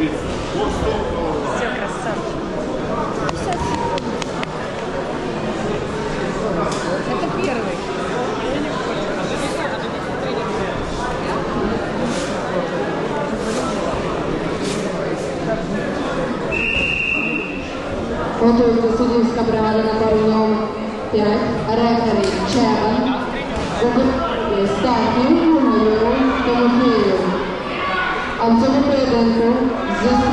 Все красавчики. Это первый. Готовится судейская бригада на пару 5. Рефери Чеван. Стаффи, Майору, Тимофею. А в цьому поєдинку This is